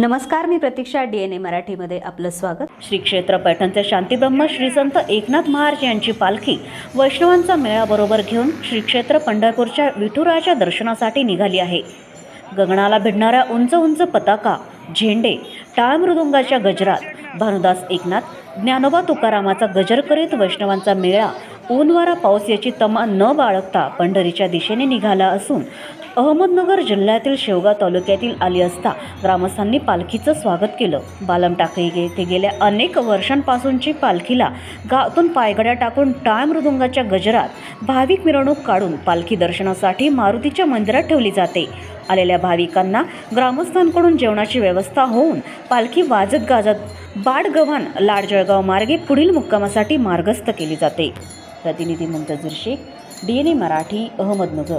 नमस्कार मी प्रतीक्षा D N ए मराठीमध्ये आपलं स्वागत. श्री क्षेत्र पैठणचे शांतीब्रह्म श्री संत एकनाथ महाराज यांची पालखी वैष्णवांचा मेळाबरोबर घेऊन श्री क्षेत्र पंढरपूरच्या विठुराच्या दर्शनासाठी निघाली आहे. गगनाला भिडणाऱ्या उंच उंच पताका झेंडे टाळमृदुंगाच्या गजरात भानुदास एकनाथ ज्ञानोबा तुकारामाचा गजर करीत वैष्णवांचा मेळा ऊनवारा पाऊस याची तमा न बाळगता पंढरीच्या दिशेने निघाला असून अहमदनगर जिल्ह्यातील शेवगाव तालुक्यातील आली असता ग्रामस्थांनी पालखीचं स्वागत केलं. बालम टाकळी येथे गेल्या अनेक वर्षांपासूनची पालखीला गावातून पायगड्या टाकून टाळ मृदुंगाच्या गजरात भाविक मिरवणूक काढून पालखी दर्शनासाठी मारुतीच्या मंदिरात ठेवली जाते. आलेल्या भाविकांना ग्रामस्थांकडून जेवणाची व्यवस्था होऊन पालखी वाजत गाजत बाडगव्हाण लाडजळगाव मार्गे पुढील मुक्कामासाठी मार्गस्थ केली जाते. प्रतिनिधी Muntazir Shaikh D N A Marathi Ahmednagar.